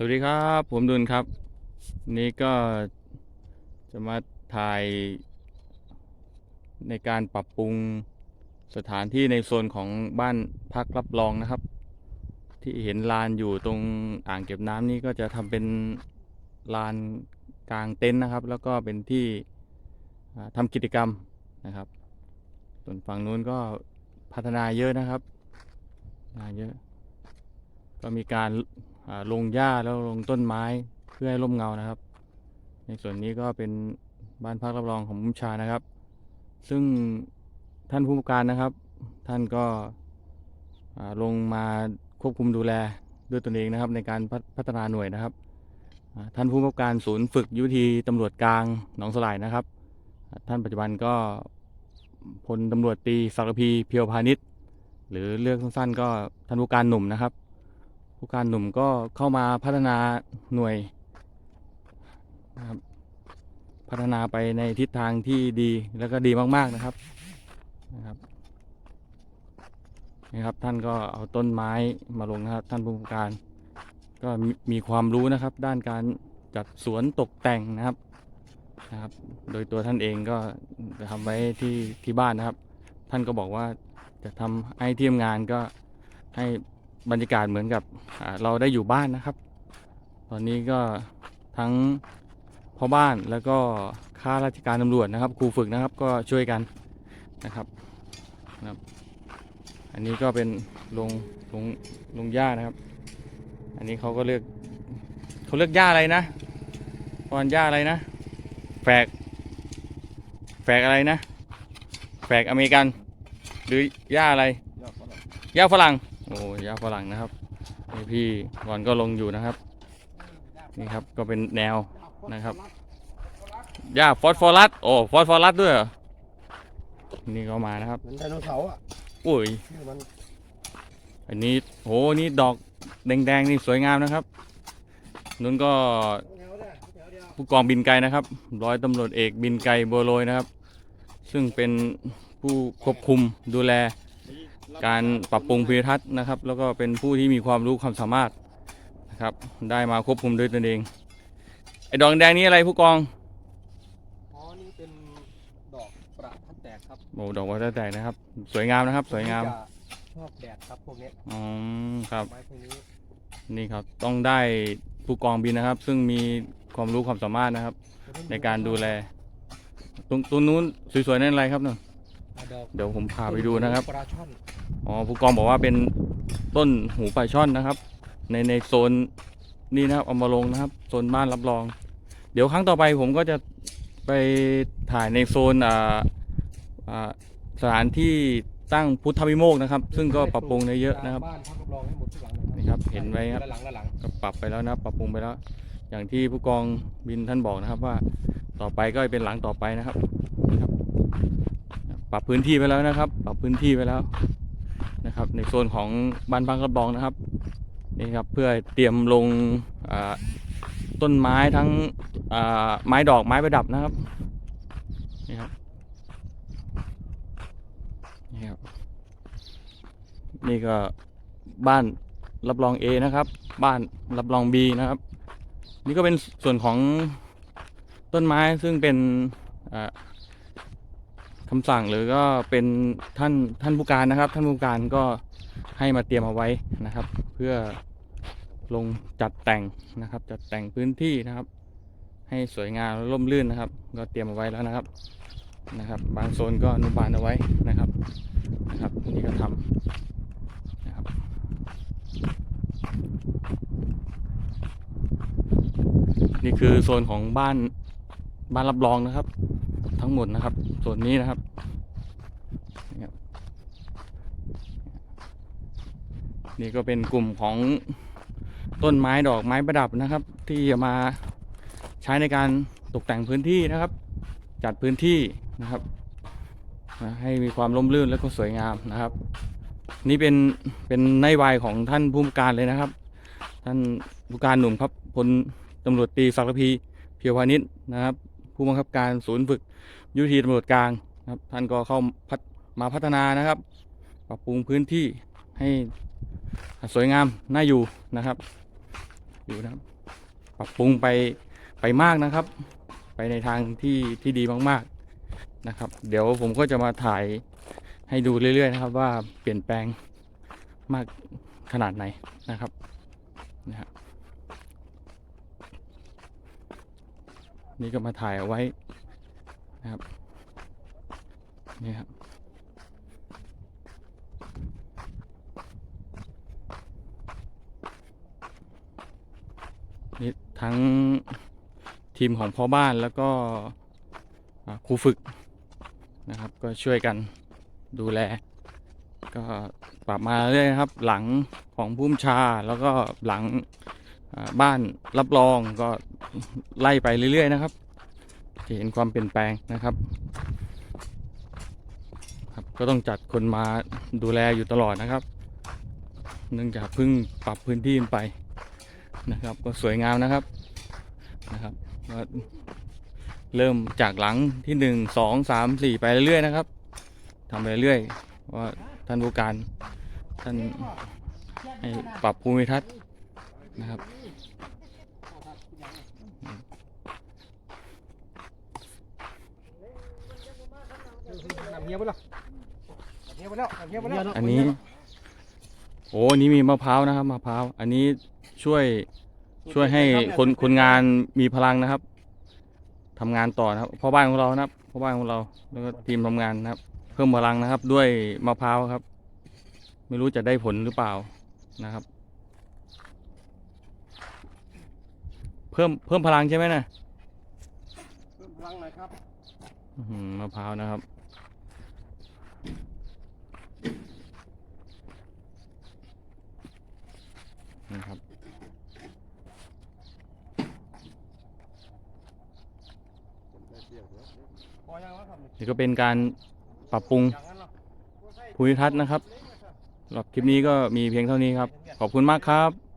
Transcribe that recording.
สวัสดีครับผมดุลครับ นี่ก็จะมาถ่ายในการปรับปรุงสถานที่ในโซนของบ้านพักรับรองนะครับ ที่เห็นลานอยู่ตรงอ่างเก็บน้ำนี่ก็จะทำเป็นลานกลางเต็นท์นะครับ แล้วก็เป็นที่ทำกิจกรรมนะครับ ส่วนฝั่งนู้นก็พัฒนาเยอะนะครับนาเยอะ ก็มีการ ลงหญ้าแล้วลงต้นไม้เพื่อให้ร่มเงานะครับ ในส่วนนี้ก็เป็นบ้านพักรับรองของมุมชานะครับ ซึ่งท่านผู้การนะครับ ท่านก็ลงมาควบคุมดูแลด้วยตนเองนะครับ ในการพัฒพัฒนาหน่วยนะครับ ท่านผู้ว่าการศูนย์ฝึกยุทธตำรวจกลางหนองสลายนะครับ ท่านปัจจุบันก็พลตำรวจตีศักพีเพียวพาณิชย์หรือเรียกสั้นๆ ก็ท่านผู้การหนุ่มนะครับ ผู้การหนุ่มก็เข้ามาพัฒนาหน่วยนะครับพัฒนาไปในทิศทางที่ดีแล้วก็ดีมาก ๆนะครับนะครับนี่ครับท่านก็เอาต้นไม้มาลงนะครับ ท่านผู้การก็มีมีความรู้นะครับ ด้านการจัดสวนตกแต่งนะครับนะครับ โดยตัวท่านเองก็จะทำไว้ที่ที่บ้านนะครับ ท่านก็บอกว่าจะทำให้ที่ทำงานก็ให้ บรรยากาศเหมือนกับเราได้อยู่บ้านนะครับ ตอนนี้ก็ทั้งพ่อบ้านแล้วก็ข้าราชการตำรวจนะครับครูฝึกนะครับก็ช่วยกันนะครับนะครับ อันนี้ก็เป็นลงลงลงหญ้านะครับ อันนี้เขาก็เลือกเขาเลือกหญ้าอะไรนะตอนหญ้าอะไรนะแฝกแฝกอะไรนะแฝกอเมริกัน หรือหญ้าอะไรหญ้าฝรั่ง โอ้หญ้าฝรั่งนะครับนี่พี่ก่อนก็ลงอยู่นะครับ นี่ครับก็เป็นแนวนะครับหญ้าฟอสฟอรัสโอ้ฟอสฟอรัสด้วยเหรอนี่ก็มานะครับเหมือนไดโนเสาร์อะอุ้ยชื่อมันอันนี้โหนี่ดอกแดงๆนี่สวยงามนะครับนู้นก็แถวเนี่ยแถวเดียวผู้กองบินไกลนะครับ ร้อยตำรวจเอกบินไกลโบวโรยนะครับ ซึ่งเป็นผู้ควบคุมดูแล การปรับปรุงภูมิทัศน์นะครับ แล้วก็เป็นผู้ที่มีความรู้ความสามารถนะครับ ได้มาควบคุมด้วยตนเอง ไอ้ดอกแดงนี้อะไรผู้กองอ๋อนี่เป็นดอกประทัดแตกครับโอ้ดอกวัตแตกนะครับ สวยงามนะครับ สวยงามจะชอบแดดครับพวกเนี้ยอ๋อครับไม้พวกนี้นี่ครับต้องได้ผู้กองบินนะครับ ซึ่งมีความรู้ความสามารถนะครับ ในการดูแลตรงตรงนู้นสวยๆนั่นอะไรครับเนาะอะดอก เดี๋ยวผมพาไปดูนะครับ ปลาช่อนอ๋อผู้กองบอกว่าเป็นต้นหูปลาช่อนนะครับ ในในโซนนี่นะครับเอามาลงนะครับโซนบ้านรับรอง เดี๋ยวครั้งต่อไปผมก็จะไปถ่ายในโซนอ่าอ่าสถานที่ตั้งพุทธวิโมกข์นะครับ ซึ่งก็ปรับปรุงได้เยอะนะครับ บ้านพักรับรองให้หมดทุกหลังเลยนี่ครับเห็นไว้ครับ ละหลังละหลังก็ปรับไปแล้วนะครับปรับปรุงไปแล้ว อย่างที่ผู้กองบินท่านบอกนะครับว่าต่อไปก็เป็นหลังต่อไปนะครับนะครับ ปรับพื้นที่ไปแล้วนะครับ ปรับพื้นที่ไปแล้วนะครับ ในโซนของบ้านพังกรับองนะครับนี่ครับเพื่อเตรียมลงต้นไม้ทั้งไม้ดอกไม้ประดับนะครับนี่ครับนี่ครับนี่ก็บ้านรับรอง A นะครับ บ้านรับรอง B นะครับ นี่ก็เป็นส่วนของต้นไม้ซึ่งเป็น อ่าคำสั่งหรือก็เป็นท่านท่านผู้การนะครับ ท่านผู้การก็ให้มาเตรียมเอาไว้นะครับ เพื่อลงจัดแต่งนะครับ จัดแต่งพื้นที่นะครับ ให้สวยงามร่มรื่นนะครับ ก็เตรียมเอาไว้แล้วนะครับนะครับ บางโซนก็อนุบาลเอาไว้นะครับนะครับนี่ก็ทำนะครับนี่คือโซนของบ้านบ้านรับรองนะครับ ทั้งหมดนะครับโซนนี้นะครับนี่ก็เป็นกลุ่มของต้นไม้ดอกไม้ประดับนะครับ ที่จะมาใช้ในการตกแต่งพื้นที่นะครับ จัดพื้นที่นะครับให้มีความร่มรื่นและก็สวยงามนะครับ นี่เป็นเป็นนโยบายของท่านผู้การเลยนะครับ ท่านผู้การหนุ่มครับพลตำรวจตรีศักดิ์พีเพียวพานิชนะครับ ผู้บังคับการศูนย์ฝึกยุทธตำรวจกลางครับท่านก็เข้ามาพัฒนานะครับ ปรับปรุงพื้นที่ให้สวยงามน่าอยู่นะครับ อยู่นะครับ ปรับปรุงไปไปมากนะครับ ไปในทางที่ที่ดีมากๆนะครับ เดี๋ยวผมก็จะมาถ่ายให้ดูเรื่อยๆนะครับ ว่าเปลี่ยนแปลงมากขนาดไหนนะครับนะฮะ นี่ก็มาถ่ายเอาไว้นะครับนี่ครับนี่ทั้งทีมของพ่อบ้านแล้วก็ครูฝึกนะครับ ก็ช่วยกันดูแล ก็ปรับมาเรื่อยครับ หลังของพุ่มชาแล้วก็หลังบ้านรับรองก็ ไล่ไปเรื่อยๆนะครับจะเห็นความเปลี่ยนแปลงนะครับครับ ก็ต้องจัดคนมาดูแลอยู่ตลอดนะครับ เนื่องจากเพิ่งปรับพื้นที่ไปนะครับ ก็สวยงามนะครับนะครับก็เริ่มจากหลังที่หนึ่งสองสามสี่ไปเรื่อยๆนะครับทำไปเรื่อยๆว่าท่านผู้การท่านให้ปรับภูมิทัศน์นะครับ น้ำ เฮียไปแล้วน้ำเฮียไปแล้วน้ำเฮียไปแล้วอันนี้ โอ้อันนี้มีมะพร้าวนะครับมะพร้าวอันนี้ช่วยช่วยให้คนคนงานมีพลังนะครับทำงานต่อนะครับพ่อบ้านของเรานะครับพ่อบ้านของเราแล้วก็ทีมทำงานนะครับ เพิ่มพลังนะครับ ด้วยมะพร้าวครับ ไม่รู้จะได้ผลหรือเปล่านะครับ เพิ่มเพิ่มพลังใช่ไหมนะเพิ่มพลังหน่อยครับอื้อหือมะพร้าวนะครับนะครับ พอยังแล้วครับ นี่ก็เป็นการปรับปรุงภูมิทัศน์นะครับสำหรับคลิปนี้ก็มีเพียงเท่านี้ครับ ขอบคุณมากครับ